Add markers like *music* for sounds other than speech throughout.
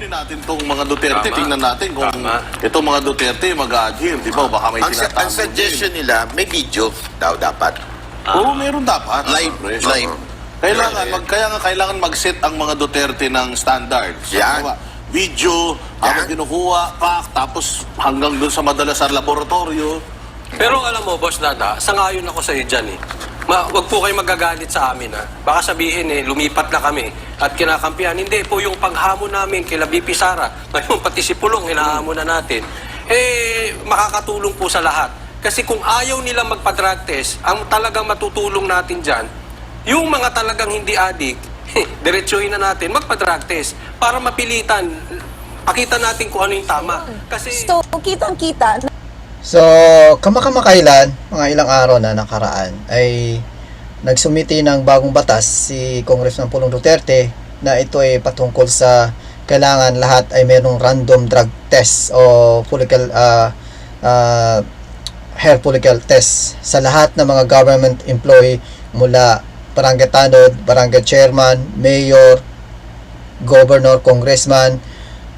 din natin itong mga Duterte. Tama. Tingnan natin kung Tama. itong mga Duterte mag-adhere. Di ba? Baka may Ang, ang suggestion nila, may video daw dapat. Oo, meron dapat. Live, Siyempre. live. Kailangan, Live. mag, kaya nga kailangan mag-set ang mga Duterte ng standards. Yan. Diba? Video, habang kinukuha, pak, tapos hanggang dun sa madalas sa laboratorio. Pero alam mo, Boss Dada, sangayon ako sa iyo dyan eh. Ma, wag po kayo magagalit sa amin ha. Baka sabihin eh, lumipat na kami at kinakampihan. Hindi po yung paghamon namin kila BP Sara, *laughs* ngayon pati si Pulong, hinahamon na natin. Eh, makakatulong po sa lahat. Kasi kung ayaw nila magpa-drug test, ang talagang matutulong natin dyan, yung mga talagang hindi adik, *laughs* diretsuhin na natin, magpa-drug test para mapilitan. Pakita natin kung ano yung tama. Kasi... So, kitang-kita So, kamakamakailan, mga ilang araw na nakaraan, ay nagsumiti ng bagong batas si Congressman Pulong Duterte na ito ay patungkol sa kailangan lahat ay mayroong random drug test o follicle uh, uh, hair follicle test sa lahat ng mga government employee mula barangay tanod, barangay chairman, mayor, governor, congressman,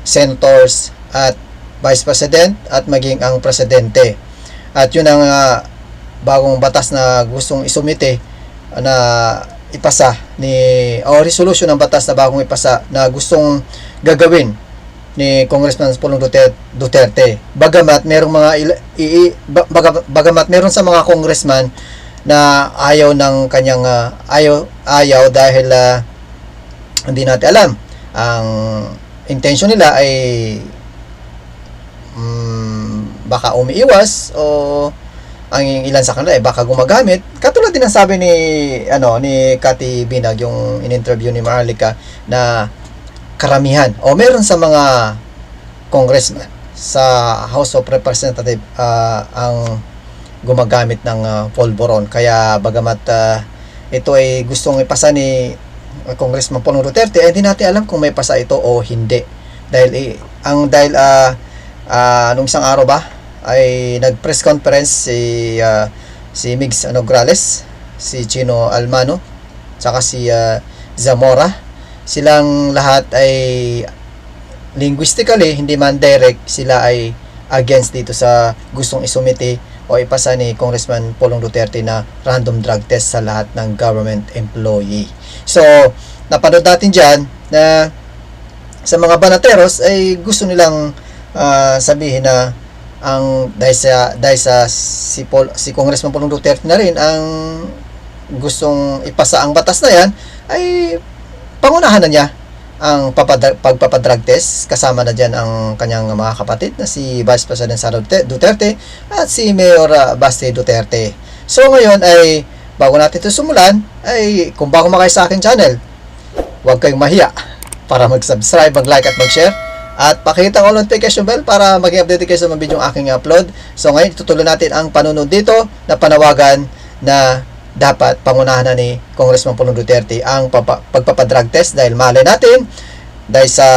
senators at vice president at maging ang presidente. At yun ang ah, bagong batas na gustong isumite ah, na ipasa ni o resolution ng batas na bagong ipasa na gustong gagawin ni Congressman Pulong Duterte, Duterte. Bagamat merong mga i, i- ba- baga- bagamat meron sa mga congressman na ayaw ng kanyang ah, ayaw ayaw dahil ah, hindi natin alam ang intention nila ay mm, baka umiiwas o ang ilan sa kanila ay baka gumagamit. Katulad din ang sabi ni ano ni Cathy Binag yung in-interview ni Maharlika na karamihan o meron sa mga congressman sa House of Representative ah, ang gumagamit ng ah, polvoron. Kaya bagamat ah, ito ay gustong ipasa ni uh, Congressman Pulong Duterte eh, hindi natin alam kung may pasa ito o hindi. Dahil eh, ang dahil ah ah, nung isang araw ba ay nag-press conference si ah, si Migs Nograles, si Chino Almano, saka si ah, Zamora. Silang lahat ay linguistically, hindi man direct, sila ay against dito sa gustong isumiti o ipasa ni Congressman Polong Duterte na random drug test sa lahat ng government employee. So, napanood natin dyan na sa mga banateros ay gusto nilang ah, sabihin na ang dahil sa dahil sa si Paul, si Congressman Pulong Duterte na rin ang gustong ipasa ang batas na yan ay pangunahan na niya ang pagpapadrug test kasama na diyan ang kanyang mga kapatid na si Vice President Sara Dute- Duterte at si Mayor ah, Baste Duterte. So ngayon ay bago natin ito sumulan ay kung bago makayo sa akin channel huwag kayong mahiya para mag-subscribe, mag-like at mag-share at pakita ang notification bell para maging updated kayo sa mga video aking upload. So ngayon, itutuloy natin ang panunod dito na panawagan na dapat pangunahan na ni Congressman Pulong Duterte ang papa- pagpapadrug test dahil malay natin dahil sa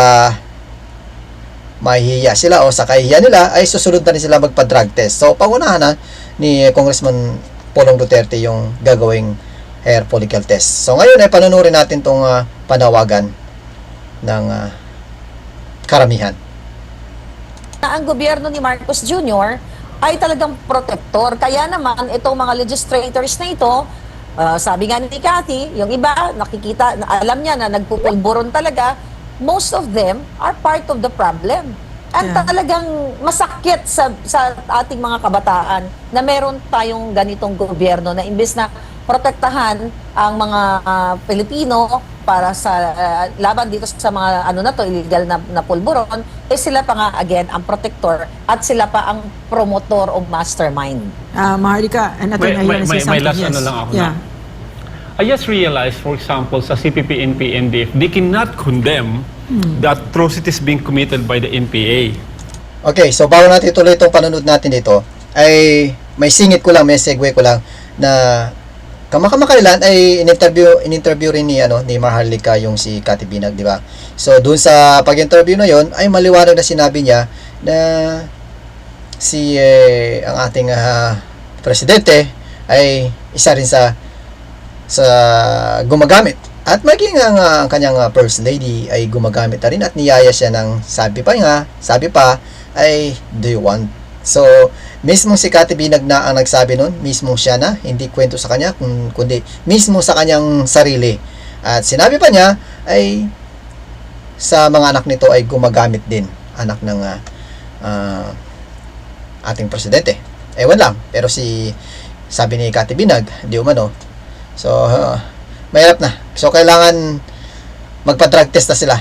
mahihiya sila o sa kahihiya nila ay susunod na rin sila magpa-drug test. So pangunahan na ni Congressman Pulong Duterte yung gagawing hair follicle test. So ngayon ay panunurin natin tong ah, panawagan ng ah, karamihan. na ang gobyerno ni Marcos Jr. ay talagang protector. Kaya naman, itong mga legislators na ito, ah, sabi nga ni Cathy, yung iba, nakikita, na- alam niya na nagpupulburon talaga, most of them are part of the problem. At Yeah. talagang masakit sa, sa ating mga kabataan na meron tayong ganitong gobyerno na imbes na protektahan ang mga ah, Pilipino para sa ah, laban dito sa mga ano na to illegal na, na pulburon eh sila pa nga again ang protector at sila pa ang promotor o mastermind. Ah, Maharlika, and May, Attorney may, may, may something. last Yes. ano lang ako yeah. na. I just realized, for example, sa CPP, NP, NDF, they cannot condemn the atrocities being committed by the NPA. Okay, so bago natin ituloy itong panunod natin dito, ay may singit ko lang, may segue ko lang na kamakamakailan ay in-interview, in-interview rin ni, ano, ni Maharlika yung si Cathy Binag, di ba? So, dun sa pag-interview na yon ay maliwanag na sinabi niya na si eh, ang ating ah, presidente ay isa rin sa sa gumagamit At maging ang, ang kanyang ah, first lady ay gumagamit na rin at niyaya siya ng sabi pa nga, sabi pa ay do you want? So, mismo si Kati Binag na ang nagsabi nun, mismo siya na, hindi kwento sa kanya, kun- kundi mismo sa kanyang sarili. At sinabi pa niya ay sa mga anak nito ay gumagamit din, anak ng ah, ah, ating presidente. Ewan lang, pero si sabi ni Kati Binag, di umano. So, ah, mahirap na. So, kailangan magpa-drug test na sila.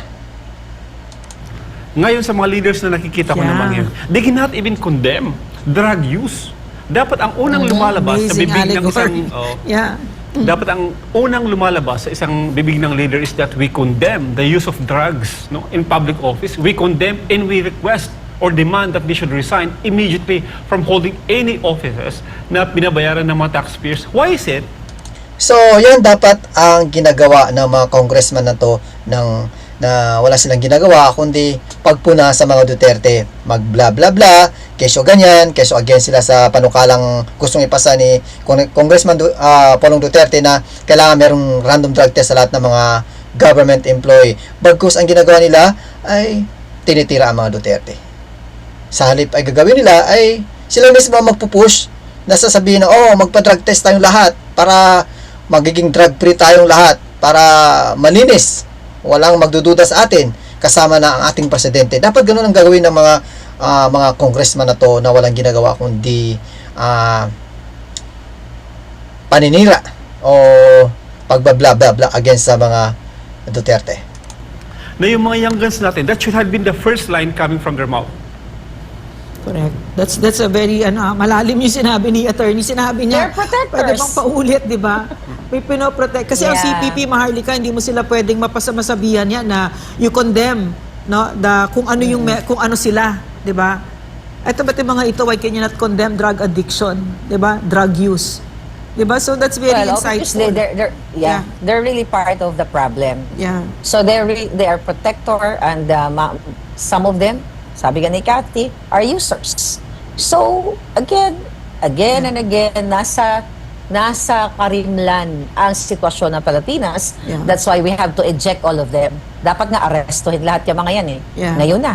Ngayon sa mga leaders na nakikita ko Yeah. naman ngayon, they cannot even condemn drug use. Dapat ang unang lumalabas sa bibig ng isang *laughs* oh, Yeah. dapat ang unang lumalabas sa isang bibig ng leader is that we condemn the use of drugs no in public office. We condemn and we request or demand that they should resign immediately from holding any offices na binabayaran ng mga taxpayers. Why is it So, yan dapat ang ginagawa ng mga congressman na to ng na wala silang ginagawa kundi pagpuna sa mga Duterte. Mag bla bla bla keso ganyan keso against sila sa panukalang gustong ipasa ni Cong- Congressman Du- ah, Polong Duterte na kailangan merong random drug test sa lahat ng mga government employee. Bagkus ang ginagawa nila ay tinitira ang mga Duterte. Sa halip ay gagawin nila ay sila mismo ang magpupush na sasabihin na oh magpa-drug test tayong lahat para magiging drug free tayong lahat para malinis walang magdududa sa atin kasama na ang ating presidente dapat ganun ang gagawin ng mga ah, mga congressman na to na walang ginagawa kundi ah, paninira o pagbabla bla bla against sa mga Duterte na yung mga young guns natin, that should have been the first line coming from their mouth. Correct. That's that's a very ano, ah, malalim yung sinabi ni attorney. Sinabi niya, They're protectors. pwede bang paulit, di ba? May pinoprotect. Kasi ang Yeah. CPP, Maharlika, hindi mo sila pwedeng mapasamasabihan yan na you condemn no, the, kung ano yung me- kung ano sila, di ba? Ito ba't yung mga ito, why can you not condemn drug addiction, di ba? Drug use. Di ba? So that's very Well, insightful. obviously, they're, they're, yeah, Yeah. they're really part of the problem. yeah. So they're re- they are protector and uh, ma- some of them, sabi nga ni Cathy, are users. So again, again and again, nasa nasa karimlan ang sitwasyon ng Pilipinas. Yeah. That's why we have to eject all of them. Dapat nga arestuhin lahat yung mga yan eh. Yeah. Ngayon na.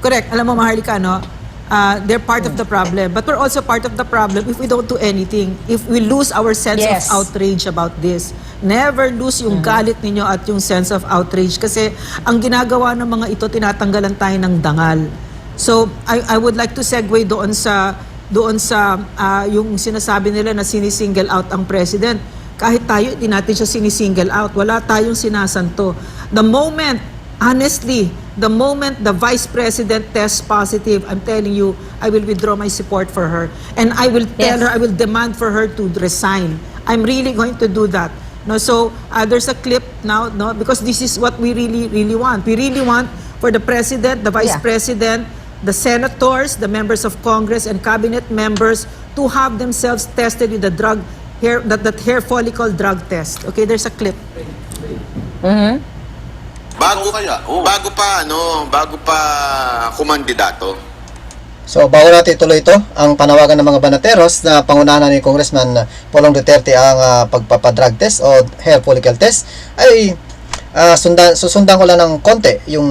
Correct. Alam mo, Maharlika, no? Uh, they're part of the problem. But we're also part of the problem if we don't do anything. If we lose our sense Yes. of outrage about this. Never lose yung galit ninyo at yung sense of outrage. Kasi ang ginagawa ng mga ito, tinatanggalan tayo ng dangal. So, I, I would like to segue doon sa doon sa ah, yung sinasabi nila na sinisingle out ang president. Kahit tayo, hindi natin siya sinisingle out. Wala tayong sinasanto. The moment honestly, the moment the vice president tests positive, I'm telling you, I will withdraw my support for her. And I will tell Yes. her, I will demand for her to resign. I'm really going to do that. No, so uh, there's a clip now, no, because this is what we really, really want. We really want for the president, the vice Yeah. president, the senators, the members of Congress, and cabinet members to have themselves tested with the drug hair, that, that hair follicle drug test. Okay, there's a clip. Bago Oo kaya, oo. bago pa ano, bago pa kumandidato. So, bago natin ituloy ito, ang panawagan ng mga banateros na pangunahan ni Congressman Polong Duterte ang ah, pagpapadrug test o hair follicle test ay ah, sundan, susundan ko lang ng konti yung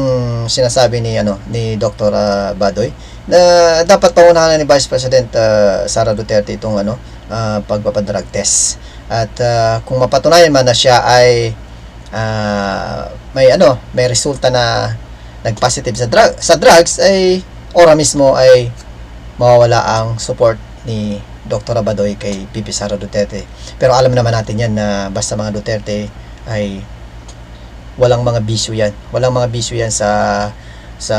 sinasabi ni ano ni Dr. ah, Badoy na dapat pangunahan ni Vice President ah, Sara Duterte itong ano ah, pagpapadrug test. At ah, kung mapatunayan man na siya ay ah, may ano, may resulta na nag-positive sa drug sa drugs ay ora mismo ay mawawala ang support ni Dr. Abadoy kay Pipi Sara Duterte. Pero alam naman natin yan na basta mga Duterte ay walang mga bisyo yan. Walang mga bisyo yan sa sa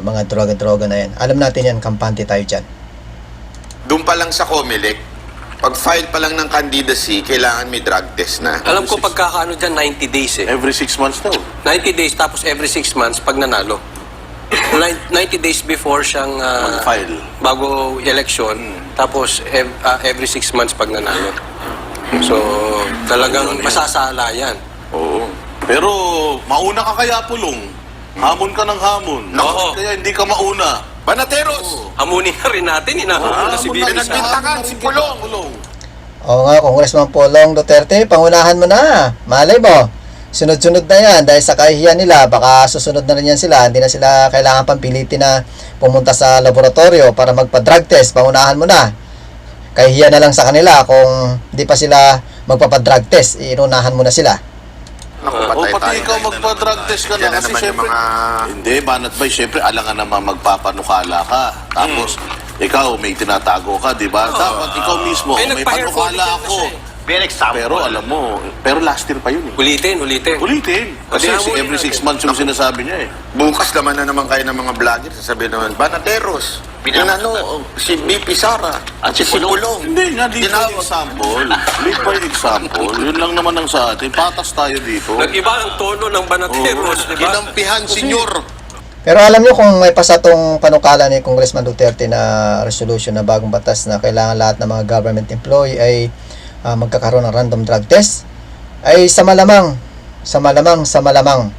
mga droga-droga na yan. Alam natin yan, kampante tayo dyan. Doon pa lang sa Comelec, pag file pa lang ng candidacy, kailangan may drug test na. Alam ko pagkakaano dyan, 90 days eh. Every six months daw. 90 days tapos every 6 months pag nanalo. Nin- 90 days before siyang ah, Mag-file. bago election tapos ev- ah, every 6 months pag nanalo. So, talagang masasala yan. Pero mauna ka kaya pulong. Hamon ka ng hamon. Oo. Bakit kaya hindi ka mauna? Banateros! Hamunin na rin natin, inahamon na si Hamon Bibi na- sa... Nagbintangan si Pulong. Pulong. Oo nga, Congressman Polong Duterte, pangunahan mo na. Malay mo. sunod-sunod na yan dahil sa kahihiyan nila, baka susunod na rin yan sila, hindi na sila kailangan pang pilitin na pumunta sa laboratorio para magpa-drug test, paunahan mo na. Kahihiyan na lang sa kanila kung di pa sila magpapa-drug test, inunahan mo na sila. Naku, O patay pati tayo ikaw magpa-drug test ka Yan na kasi syempre, mga... hindi, banat ba, syempre alangan naman magpapanukala ka. Tapos, ikaw may tinatago ka, di ba? Dapat ikaw mismo, may nagpa-hair panukala na ako. siya eh. Very example. Pero alam mo, pero last year pa yun eh. Ulitin, ulitin. Ulitin. Kasi si every six natin. months yung sinasabi niya eh. Bukas naman na naman kayo ng mga vlogger, sasabihin naman, Banateros, yung ano, si BP Sara, at si Pulong. Hindi nga, lead by example. Lead by example. Yun lang naman ang sa atin. Patas tayo dito. Nag-iba ang tono ng Banateros, di ba? Kinampihan, senyor. Pero alam nyo kung may pasatong panukala ni Congressman Duterte na resolution na bagong batas na kailangan lahat ng mga government employee ay ah, magkakaroon ng random drug test, ay sa malamang, sa malamang, sa malamang,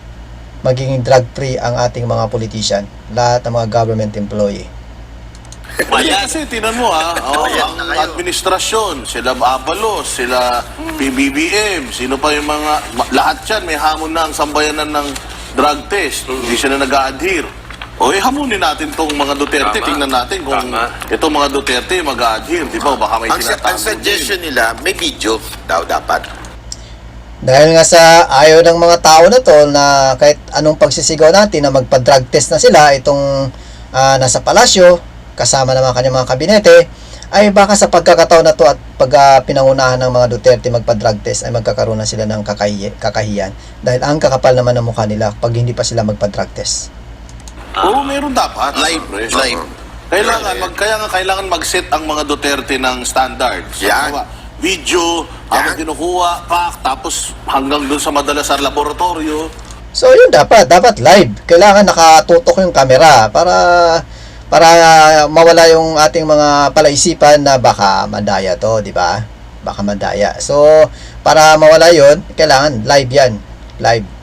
magiging drug free ang ating mga politician, lahat ng mga government employee. Hindi, kasi tinan mo ha, oh, ang administrasyon, sila Abalos, sila PBBM, sino pa yung mga, lahat yan may hamon na ang sambayanan ng drug test. Hindi sila nag-a-adhere. O eh, hamunin natin tong mga Duterte. Tama. Tingnan natin kung Tama. itong mga Duterte mag-a-adhere. Di ba? Baka may Ang, ang suggestion nila, may video daw dapat. Dahil nga sa ayaw ng mga tao na to na kahit anong pagsisigaw natin na magpa-drug test na sila itong ah, nasa palasyo kasama ng mga kanyang mga kabinete ay baka sa pagkakataon na to at pag ah, pinangunahan ng mga Duterte magpa-drug test ay magkakaroon na sila ng kakahi- kakahiyan dahil ang kakapal naman ng mukha nila pag hindi pa sila magpa-drug test. Oo, meron dapat. Live, Siyempre. live. Kailangan, mag, kaya nga kailangan mag-set ang mga Duterte ng standards. Yan. Ano ba? Video, habang kinukuha, pak, tapos hanggang doon sa madalas sa laboratorio. So yun dapat, dapat live. Kailangan nakatutok yung camera para para mawala yung ating mga palaisipan na baka madaya to, di ba? Baka madaya. So, para mawala yon kailangan live yan. Live.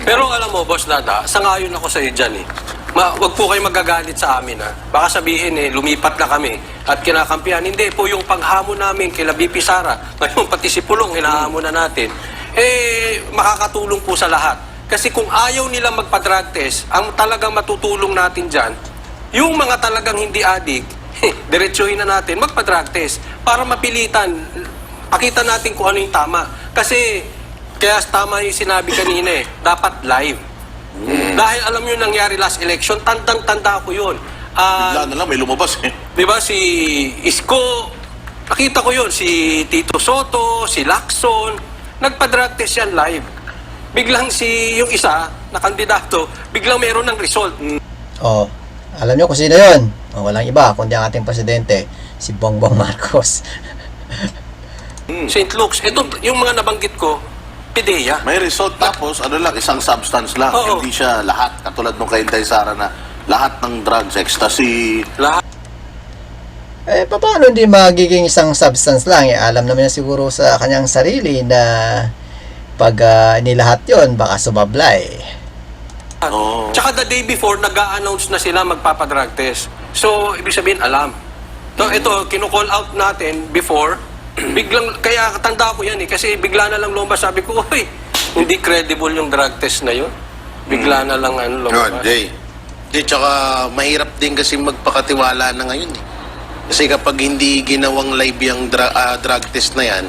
Pero alam mo, Boss Dada, sangayon ako sa iyo dyan eh. Ma, wag po kayo magagalit sa amin ha. Baka sabihin eh, lumipat na kami at kinakampihan. Hindi po yung panghamon namin kila BP Sara. *laughs* Ngayon pati si Pulong, hinahamon na natin. Eh, makakatulong po sa lahat. Kasi kung ayaw nila magpa-drug test, ang talagang matutulong natin dyan, yung mga talagang hindi adik, *laughs* diretsuhin na natin, magpa-drug test para mapilitan. Pakita natin kung ano yung tama. Kasi kaya tama yung sinabi kanina eh, dapat live. Dahil alam nyo nangyari last election, tandang-tanda ko yun. Ah, Bigla na lang, may lumabas eh. Di ba si Isko, nakita ko yun, si Tito Soto, si Lacson, nagpa-drug test yan live. Biglang si yung isa na kandidato, biglang meron ng result. Oh, alam nyo kung sino yun? Oh, walang iba kundi ang ating presidente, si Bongbong Marcos. St. Luke's, ito yung mga nabanggit ko, pideya. May result tapos, ano lang, isang substance lang. Oo. Hindi siya lahat. Katulad nung kay Inday Sara na lahat ng drugs, ecstasy, Lahat. Eh, paano hindi magiging isang substance lang? Eh, alam naman niya siguro sa kanyang sarili na pag ah, inilahat yon baka sumablay. Oo. Tsaka the day before, nag-a-announce na sila magpapadrug test. So, ibig sabihin, alam. So, ito, kinu-call out natin before, *clears throat* biglang, kaya tanda ko yan eh, kasi bigla na lang lumabas, sabi ko, uy, hindi credible yung drug test na yun. Bigla na lang ano, No, lumabas. Jay. Di, tsaka mahirap din kasi magpakatiwala na ngayon eh. Kasi kapag hindi ginawang live yung dra- ah, drug test na yan,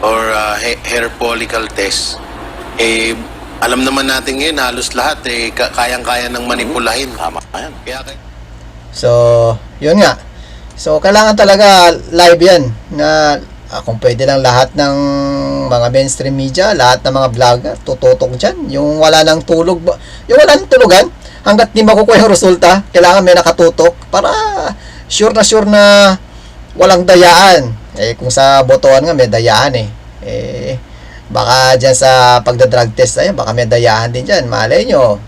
or ah, hair follicle test, eh, alam naman natin ngayon, halos lahat eh, ka- kayang-kaya ng manipulahin. Tama yan. Kaya, kay- So, yun nga. So, kailangan talaga live yan na ah, kung pwede lang lahat ng mga mainstream media, lahat ng mga vlogger, tututok dyan. Yung wala nang tulog, yung wala nang tulugan, hanggat di makukuha yung resulta, kailangan may nakatutok para sure na sure na walang dayaan. Eh, kung sa botohan nga, may dayaan eh. Eh, baka dyan sa pagda-drug test na yan, baka may dayaan din dyan. Malay nyo,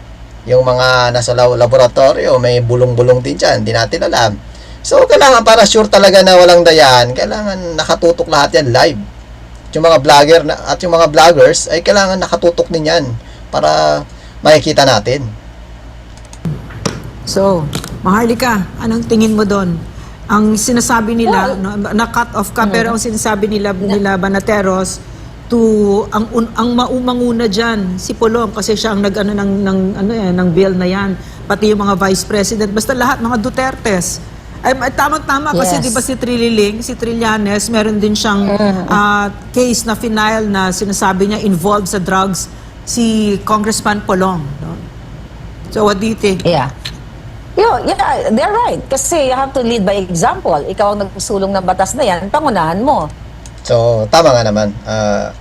yung mga nasa lab- laboratorio, may bulong-bulong din dyan, di natin alam. So, kailangan para sure talaga na walang dayan, kailangan nakatutok lahat yan live. Yung mga vlogger na, at yung mga vloggers ay kailangan nakatutok din yan para makikita natin. So, Maharlika, anong tingin mo doon? Ang sinasabi nila, no, na cut off ka, pero ang sinasabi nila, nila Banateros, to ang un, ang maumanguna diyan si Polong kasi siya ang nag-ano ng ng ano eh ng bill na yan pati yung mga vice president basta lahat mga Dutertes ay ay, tama-tama kasi Yes. di ba si Trililing, si Trillanes, meron din siyang ah, case na final na sinasabi niya involved sa drugs si Congressman Polong. No? So what do you think? Yeah. Yo, yeah, they're right. Kasi you have to lead by example. Ikaw ang nagsulong ng batas na yan, pangunahan mo. So, tama nga naman. Ah,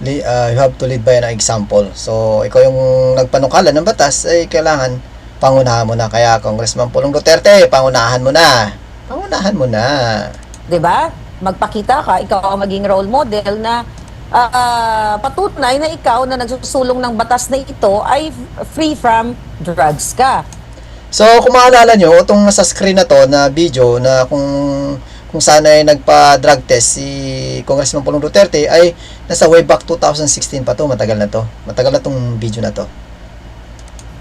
li- ah, you have to lead by an example. So, ikaw yung nagpanukala ng batas, ay kailangan pangunahan mo na. Kaya, Congressman Pulong Duterte, pangunahan mo na. Pangunahan mo na. 'di ba? Magpakita ka, ikaw ang maging role model na ah, patunay na ikaw na nagsusulong ng batas na ito ay free from drugs ka. So, kung maalala nyo, itong nasa screen na to na video na kung kung sana ay nagpa-drug test si Congressman Pulong Duterte ay nasa way back 2016 pa to, matagal na to. Matagal na tong video na to.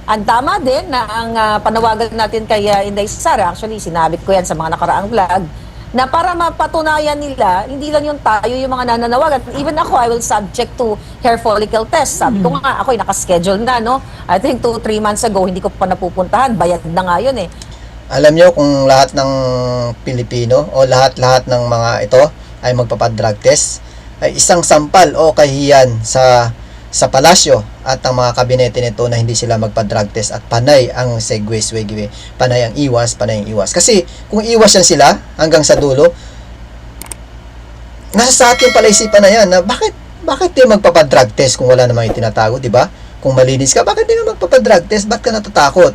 Ang tama din na ang ah, panawagan natin kay uh, Inday Sara, actually sinabi ko yan sa mga nakaraang vlog, na para mapatunayan nila, hindi lang yung tayo yung mga nananawagan. Even ako, I will subject to hair follicle test. Sabi ko nga, ako'y nakaschedule na, no? I think 2-3 months ago, hindi ko pa napupuntahan. Bayad na nga yun eh. Alam nyo kung lahat ng Pilipino o lahat-lahat ng mga ito ay magpapadrug test, ay isang sampal o kahiyan sa sa palasyo at ang mga kabinete nito na hindi sila magpa-drug test at panay ang segue swege panay ang iwas, panay ang iwas. Kasi kung iwas yan sila hanggang sa dulo, nasa sa atin pala isipan na yan na bakit bakit di magpapadrug test kung wala namang itinatago, di ba? Kung malinis ka, bakit di ka magpapadrug test? Ba't ka natatakot?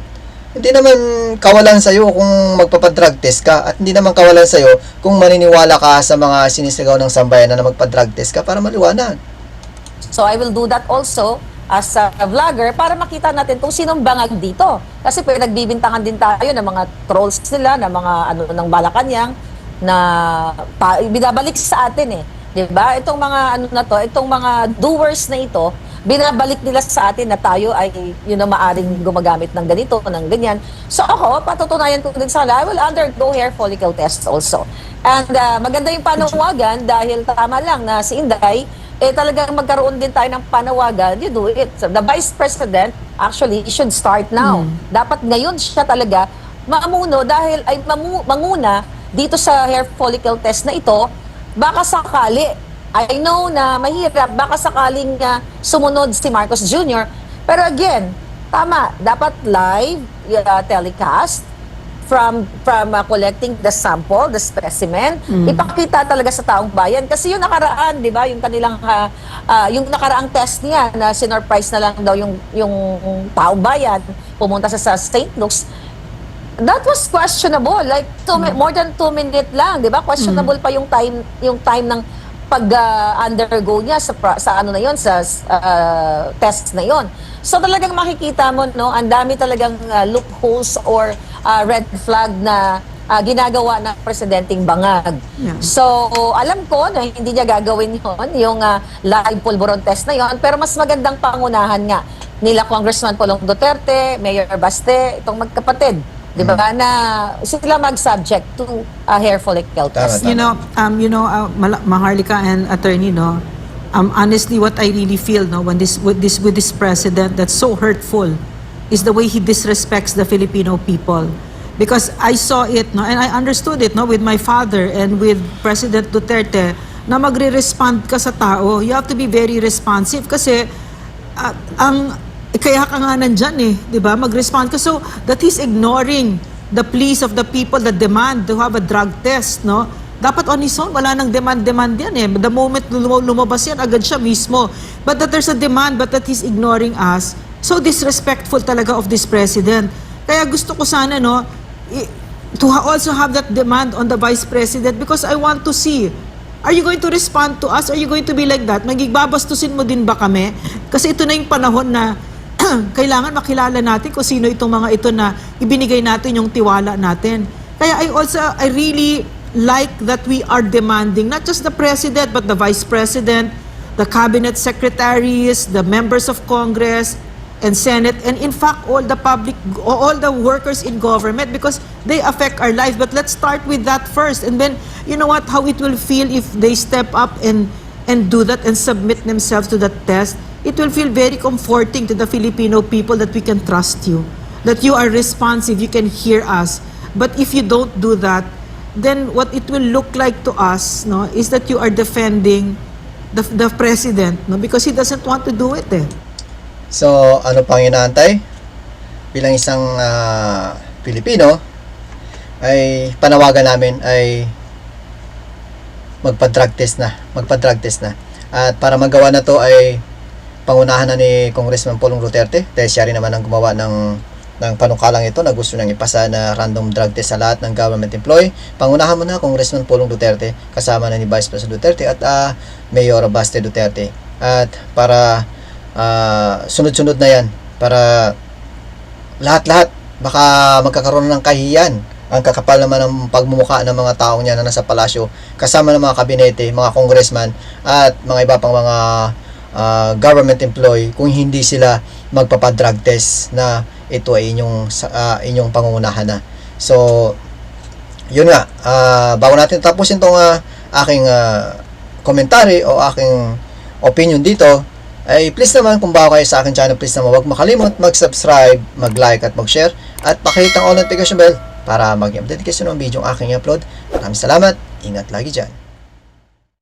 Hindi naman kawalan sa'yo kung magpapadrug test ka at hindi naman kawalan sa'yo kung maniniwala ka sa mga sinisigaw ng sambayanan na magpa-drug test ka para maliwanag. So I will do that also as a vlogger para makita natin kung sinong bangag dito. Kasi pinagbibintangan din tayo ng mga trolls nila, ng mga ano ng Malacanang na pa, binabalik sa atin eh. 'Di ba? Itong mga ano na to, itong mga doers na ito, binabalik nila sa atin na tayo ay yun na maaring gumagamit ng ganito, ng ganyan. So ako, patutunayan ko din sana, I will undergo hair follicle tests also. And uh, maganda yung panawagan dahil tama lang na si Inday, eh talagang magkaroon din tayo ng panawagan, you do it. So, the Vice President actually should start now. Dapat ngayon siya talaga maamuno dahil ay mamu- manguna dito sa hair follicle test na ito, baka sakali, I know na mahirap, baka sakaling uh, sumunod si Marcos Jr. Pero again, tama, dapat live uh, telecast, from from uh, collecting the sample, the specimen, ipakita talaga sa taong bayan. Kasi yung nakaraan, 'di ba, yung kanilang uh, uh, yung nakaraang test niya na sinurprise na lang daw yung yung taong bayan pumunta sa, sa St. Luke's that was questionable. Like two, mi- more than two minute lang 'di ba? Questionable pa yung time yung time ng pag uh, undergo niya sa sa ano na yon sa uh, test na yon so talagang makikita mo no ang dami talagang uh, loopholes or uh, red flag na uh, ginagawa ng presidenteng bangag Yeah. so alam ko na hindi niya gagawin yon yung uh, live pulburon test na yon pero mas magandang pangunahan nga nila Congressman Polong Duterte, Mayor Baste, itong magkapatid. Di ba? Na sila mag-subject to a hair follicle test. You know, um, you know, uh, Maharlika and attorney, no. Um, honestly, what I really feel, no, when this with this with this president that's so hurtful, is the way he disrespects the Filipino people. Because I saw it, no, and I understood it, no, with my father and with President Duterte, na magre-respond ka sa tao. You have to be very responsive kasi at ang kaya ka nga nandyan eh, di ba? Mag-respond ka. So, that he's ignoring the pleas of the people that demand to have a drug test, no? Dapat on his own, wala nang demand-demand yan eh. The moment lum- lumabas yan, agad siya mismo. But that there's a demand, but that he's ignoring us. So disrespectful talaga of this president. Kaya gusto ko sana, no, to also have that demand on the vice president because I want to see Are you going to respond to us? Are you going to be like that? Magigbabastusin mo din ba kami? Kasi ito na yung panahon na *clears throat* kailangan makilala natin kung sino itong mga ito na ibinigay natin yung tiwala natin. Kaya I also, I really like that we are demanding not just the president but the vice president, the cabinet secretaries, the members of Congress, and Senate, and in fact, all the public, all the workers in government, because they affect our lives. But let's start with that first, and then you know what? How it will feel if they step up and and do that and submit themselves to that test, it will feel very comforting to the Filipino people that we can trust you, that you are responsive, you can hear us. But if you don't do that, then what it will look like to us no, is that you are defending the, the president no, because he doesn't want to do it. Eh. So, ano pang inaantay? Bilang isang ah, Pilipino, ay panawagan namin ay magpa-drug test na. Magpa-drug test na. At para magawa na to ay pangunahan na ni Congressman Pulong Duterte dahil siya rin naman ang gumawa ng ng panukalang ito na gusto nang ipasa na random drug test sa lahat ng government employee. Pangunahan mo na Congressman Pulong Duterte kasama na ni Vice President Duterte at ah, Mayor Baste Duterte. At para ah, sunod-sunod na yan para lahat-lahat baka magkakaroon ng kahiyan ang kakapal naman ng pagmumukha ng mga taong yan na nasa palasyo kasama ng mga kabinete, mga congressman at mga iba pang mga ah, government employee kung hindi sila magpapadrug test na ito ay inyong ah, inyong pangungunahan na. So yun nga, ah, bago natin tapusin tong ah, aking ah, komentary o aking opinion dito, ay please naman kung bago kayo sa aking channel, please naman huwag makalimot mag-subscribe, mag-like at mag-share at pakihit ang all notification bell para mag-update kayo ng video ang aking upload. Maraming salamat, ingat lagi dyan.